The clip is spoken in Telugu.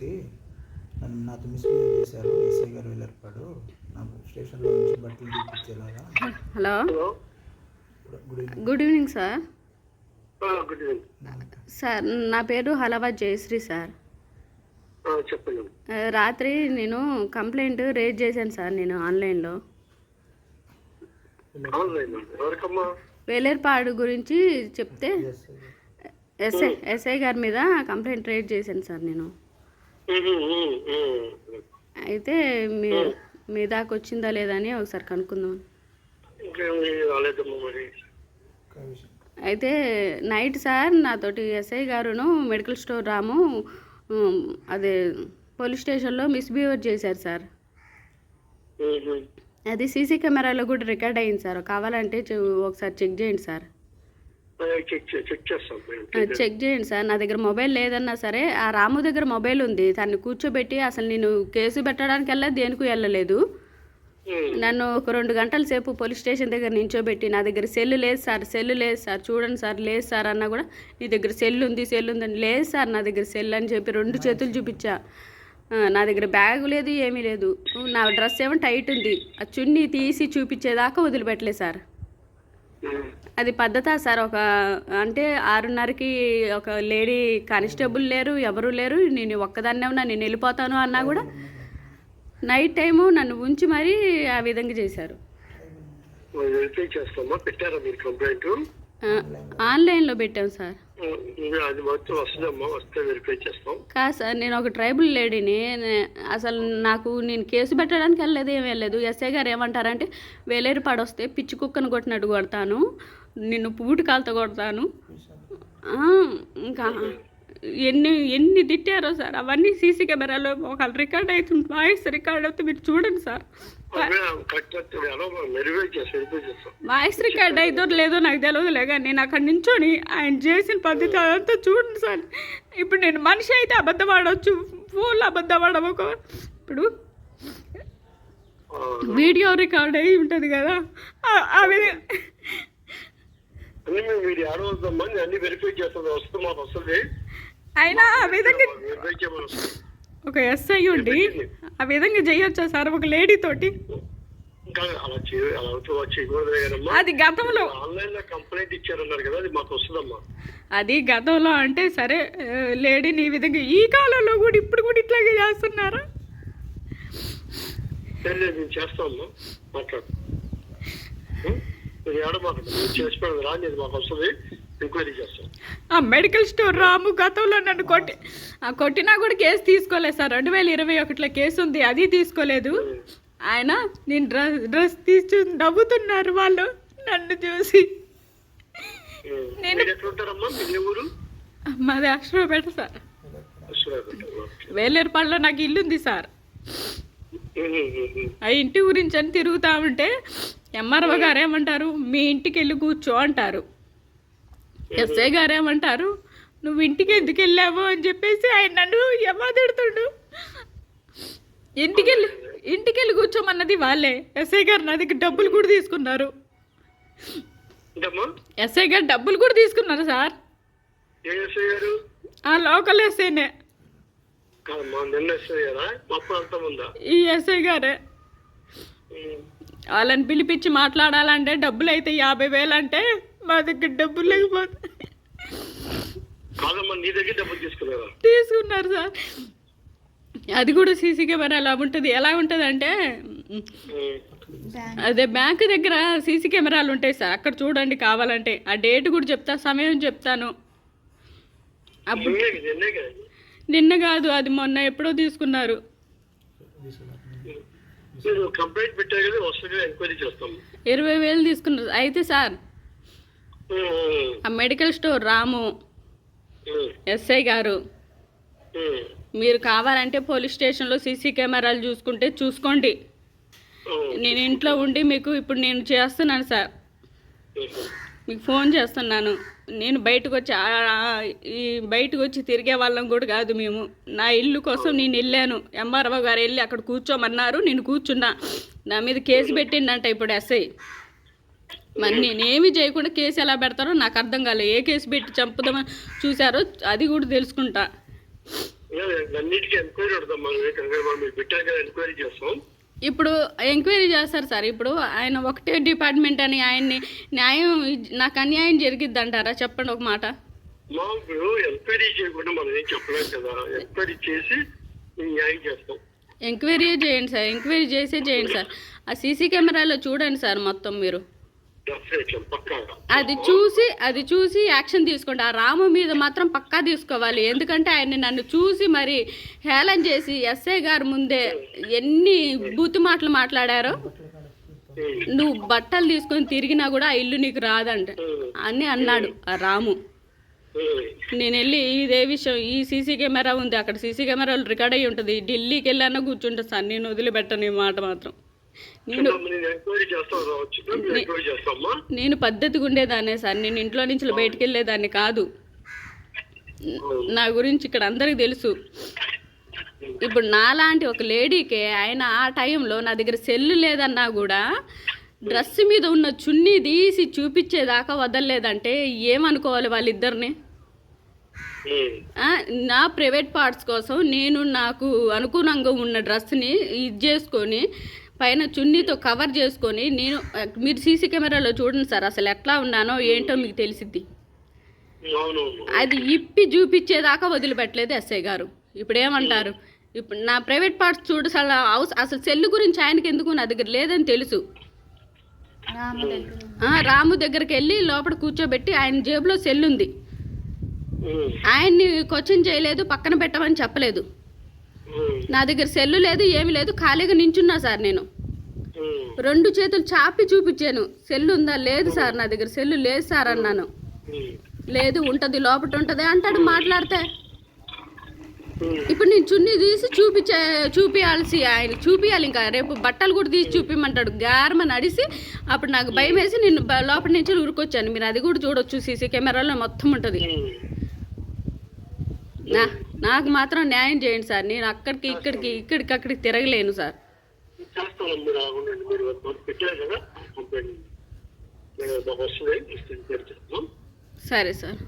కి నన్ను నాతో మిస్బిహేవ్ చేశారు ఎస్ఐ గారు వెళ్ళారు నాకు స్టేషన్లో నుంచి బట్టలు తీపిచ్చేలాగా. Hello. Good evening. Good evening sir. ఆ, గుడ్ ఈవినింగ్. సార్ నా పేరు హలవా జయశ్రీ సార్. చెప్పండి. రాత్రి నేను కంప్లైంట్ రేజ్ చేశాను సార్ నేను ఆన్లైన్లో. వేలేర్పాడు గురించి చెప్తే ఎస్ఐ ఎస్ఐ గారి మీద కంప్లైంట్ రేజ్ చేశాను సార్ నేను. అయితే మీ మీ దాకా వచ్చిందా లేదా అని ఒకసారి కనుక్కుందాం. అయితే నైట్ సార్ నాతోటి ఎస్ఐ గారును మెడికల్ స్టోర్ రాము అదే పోలీస్ స్టేషన్లో మిస్బిహేవ్ చేశారు సార్. అది సీసీ కెమెరాలో కూడా రికార్డ్ అయింది సార్. కావాలంటే ఒకసారి చెక్ చేయండి సార్. చెక్ చేయండి సార్. నా దగ్గర మొబైల్ లేదన్నా సరే ఆ రాము దగ్గర మొబైల్ ఉంది. తను కూర్చోబెట్టి అసలు నేను కేసు పెట్టడానికి వెళ్ళా దేనికి వెళ్ళలేదు నన్ను ఒక రెండు గంటల సేపు పోలీస్ స్టేషన్ దగ్గర నించోబెట్టి నా దగ్గర సెల్ లేదు సార్ సెల్ లేదు సార్ చూడండి సార్ లేదు సార్ అన్నా కూడా నీ దగ్గర సెల్ ఉంది సెల్ ఉందని లేదు సార్ నా దగ్గర సెల్ అని చెప్పి రెండు చేతులు చూపించా. నా దగ్గర బ్యాగ్ లేదు ఏమీ లేదు. నా డ్రెస్ ఏమో టైట్ ఉంది. ఆ చున్నీ తీసి చూపించేదాకా వదిలిపెట్టలేదు సార్. అది పద్ధత సార్. ఒక అంటే ఆరున్నరకి ఒక లేడీ కానిస్టేబుల్ లేరు ఎవరు లేరు నేను ఒక్కదాన్నే ఉన్నా నేను వెళ్ళిపోతాను అన్నా కూడా నైట్ టైము నన్ను ఉంచి మరీ ఆ విధంగా చేశారు. ఆన్లైన్లో పెట్టాం సార్. అది మొత్తం వస్తుందమ్మా వస్తే వెరిఫై చేస్తాం. కాదు సార్ నేను ఒక ట్రైబుల్ లేడీని అసలు నాకు నేను కేసు పెట్టడానికి వెళ్ళలేదు ఏం వెళ్ళలేదు. ఎస్ఐ గారు ఏమంటారంటే వేలేరు పడొస్తే పిచ్చి కుక్కను కొట్టినట్టు కొడతాను నిన్ను పూటి కాలుతో కొడతాను. ఇంకా ఎన్ని ఎన్ని తిట్టారో సార్ అవన్నీ సీసీ కెమెరాలో ఒక రికార్డ్ అవుతుంది వాయిస్ రికార్డ్ అవుతే మీరు చూడండి సార్. వాయిస్ రికార్డ్ అవుతో లేదో నాకు తెలియదులే కానీ నేను అక్కడ నించొని ఆయన చేసిన పద్ధతి అదంతా చూడండి సార్. ఇప్పుడు నేను మనిషి అయితే అబద్ధం ఆడవచ్చు ఫోన్లో అబద్ధం ఆడవకు ఇప్పుడు వీడియో రికార్డ్ అయి ఉంటుంది కదా ఆ- విధంగా అయినా ఆ విధంగా ఒక ఎస్ఐ ఉండి ఆ విధంగా చేయొచ్చా సార్? ఒక లేడీ తోటి? అది గతంలో కంప్లైంట్ ఇచ్చారన్నారు కదా అది మాకు వస్తుందమ్మా. అది గతంలో అంటే సరే లేడీని ఈ విధంగా ఈ కాలంలో కూడా ఇప్పుడు కూడా ఇట్లాగే చేస్తున్నారా? సరే నేను చేస్తామమ్మా మాట్లాడు. చేసి పెడదు రా అనేది మాకు వస్తుంది. ఎంక్వైరీ చేస్తాం. ఆ మెడికల్ స్టోర్ రాము గతంలో నన్ను కొట్టి ఆ కొట్టినా కూడా కేసు తీసుకోలేదు సార్. రెండు వేల ఇరవై ఒకటిలో కేసు ఉంది అది తీసుకోలేదు. ఆయన నేను డ్రెస్ డ్రెస్ తీసి నవ్వుతున్నారు వాళ్ళు నన్ను చూసి. నేను- మాది అశ్వపేట సార్. వేలేరుపాడులో నాకు ఇల్లు ఉంది సార్. ఆ ఇంటి గురించి అని తిరుగుతా ఉంటే ఎంఆర్ఓ గారు ఏమంటారు? మీ ఇంటికి వెళ్ళి కూర్చో అంటారు. ఎస్ఐ గారు ఏమంటారు? నువ్వు ఇంటికి ఎందుకు వెళ్ళావు? అని చెప్పేసి ఆయన నన్ను ఎమ్మదిడుతుండు ఇంటికి వెళ్ళి ఇంటికి వెళ్ళి కూర్చోమన్నది వాళ్ళే. ఎస్ఐ గారు నా దగ్గర డబ్బులు కూడా తీసుకున్నారు. ఎస్ఐ గారు డబ్బులు కూడా తీసుకున్నారు సార్? ఆ లోకల్ ఎస్ఐనే. ఈ ఎస్ఐ గారే. వాళ్ళని పిలిపించి మాట్లాడాలంటే డబ్బులు అయితే యాభై వేలు అంటే మా దగ్గర డబ్బులు లేకపోతే. తీసుకున్నారా? సార్. అది కూడా సీసీ కెమెరా ఎలా ఉంటుంది. ఎలా ఉంటుంది అంటే. అదే బ్యాంక్ దగ్గర సీసీ కెమెరాలు ఉంటాయి సార్. అక్కడ చూడండి కావాలంటే. ఆ డేట్ కూడా చెప్తా సమయం చెప్తాను. అప్పుడు నిన్నే కదా అది మొన్న ఎప్పుడో తీసుకున్నారు. ఇరవై వేలు తీసుకున్నారు. అయితే సార్ ఆ మెడికల్ స్టోర్ రాము ఎస్ఐ గారు. మీరు కావాలంటే పోలీస్ స్టేషన్లో సీసీ కెమెరాలు చూసుకుంటే చూసుకోండి. నేను ఇంట్లో ఉండి మీకు ఇప్పుడు నేను చేస్తున్నాను సార్. మీకు ఫోన్ చేస్తున్నాను. నేను బయటకు వచ్చి ఈ బయటకు వచ్చి తిరిగే వాళ్ళం కూడా కాదు మేము. నా ఇల్లు కోసం నేను వెళ్ళాను. ఎంఆర్ఓ గారు వెళ్ళి అక్కడ కూర్చోమన్నారు. నేను కూర్చున్నా. నా మీద కేసు పెట్టిండంట ఇప్పుడు ఎస్ఐ. మరి నేనేమి చేయకుండా కేసు ఎలా పెడతారో నాకు అర్థం కాలేదు. ఏ కేసు పెట్టి చంపుదామని చూసారో అది కూడా తెలుసుకుంటా. ఇప్పుడు ఎంక్వైరీ చేస్తారు సార్. ఇప్పుడు ఆయన ఒకటే డిపార్ట్మెంట్ అని ఆయన్ని న్యాయం నాకు అన్యాయం జరిగిద్ది అంటారా? చెప్పండి ఒక మాట. ఇప్పుడు ఎంక్వైరీ చేయకుండా మనం ఏం చెప్పలేం కదా. ఎంక్వైరీ చేసి మేము న్యాయం చేస్తాం. ఎంక్వైరీ చేయండి సార్. ఎంక్వైరీ చేసే చేయండి సార్. ఆ సీసీ కెమెరాలో చూడండి సార్ మొత్తం మీరు. అది చూసి అది చూసి యాక్షన్ తీసుకోండి. ఆ రాము మీద మాత్రం పక్కా తీసుకోవాలి. ఎందుకంటే ఆయన నన్ను చూసి మరి హేళన చేసి ఎస్ఐ గారు ముందే ఎన్ని బూతు మాటలు మాట్లాడారో నువ్వు బట్టలు తీసుకొని తిరిగినా కూడా ఆ ఇల్లు నీకు రాదంట అని అన్నాడు ఆ రాము. నేను వెళ్ళి ఇదే విషయం ఈ సీసీ కెమెరా ఉంది అక్కడ సీసీ కెమెరాలు రికార్డ్ అయ్యి ఉంటుంది. ఢిల్లీకి వెళ్ళానో కూర్చుంటా సార్ నేను వదిలిపెట్టను ఈ మాట మాత్రం. నేను నేను పద్ధతిగా ఉండేదాన్నే సార్. నేను ఇంట్లో నుంచి బయటికి వెళ్ళేదాన్ని కాదు. నా గురించి ఇక్కడ అందరికి తెలుసు. ఇప్పుడు నాలాంటి ఒక లేడీకే ఆయన ఆ టైంలో నా దగ్గర సెల్లు లేదన్నా కూడా డ్రెస్ మీద ఉన్న చున్నీ తీసి చూపించేదాకా వదలలేదంటే ఏమనుకోవాలి వాళ్ళిద్దరిని? నా ప్రైవేట్ పార్ట్స్ కోసం నేను నాకు అనుగుణంగా ఉన్న డ్రెస్ని ఇది చేసుకొని పైన చున్నీతో కవర్ చేసుకొని నేను మీరు సీసీ కెమెరాలో చూడండి సార్ అసలు ఎట్లా ఉన్నానో ఏంటో మీకు తెలిసిద్ది. అది ఇప్పి చూపించేదాకా వదిలిపెట్టలేదు ఎస్ఐ గారు. ఇప్పుడు ఏమంటారు ఇప్పుడు నా ప్రైవేట్ పార్ట్స్ చూడు అసలు అవస- అసలు సెల్ గురించి ఆయనకి ఎందుకు నా దగ్గర లేదని తెలుసు. ఆ, రాము దగ్గరికి వెళ్ళి లోపల కూర్చోబెట్టి ఆయన జేబులో సెల్ ఉంది ఆయన్ని క్వశ్చన్ చేయలేదు పక్కన పెట్టమని చెప్పలేదు. నా దగ్గర సెల్లు లేదు ఏమీ లేదు ఖాళీగా నించున్నా సార్ నేను. రెండు చేతులు చాపి చూపించాను. సెల్లు ఉందా? లేదు సార్ నా దగ్గర సెల్లు లేదు సార్ అన్నాను. లేదు ఉంటుంది లోపల ఉంటుంది అంటాడు మాట్లాడితే. ఇప్పుడు నేను చున్నీ తీసి చూపించే చూపించాల్సి ఆయన చూపించాలి ఇంకా. రేపు బట్టలు కూడా తీసి చూపించమంటాడు గారమని అడిసి అప్పుడు నాకు భయం వేసి నేను బ- లోపల నుంచి ఉరుకొచ్చాను మీరు అది కూడా చూడొచ్చు సీసీ కెమెరాలో మొత్తం ఉంటుంది. నా నాకు మాత్రం న్యాయం చేయండి సార్. నేను అక్కడికి ఇక్కడికి ఇక్కడికి అక్కడికి తిరగలేను సార్. సరే సార్.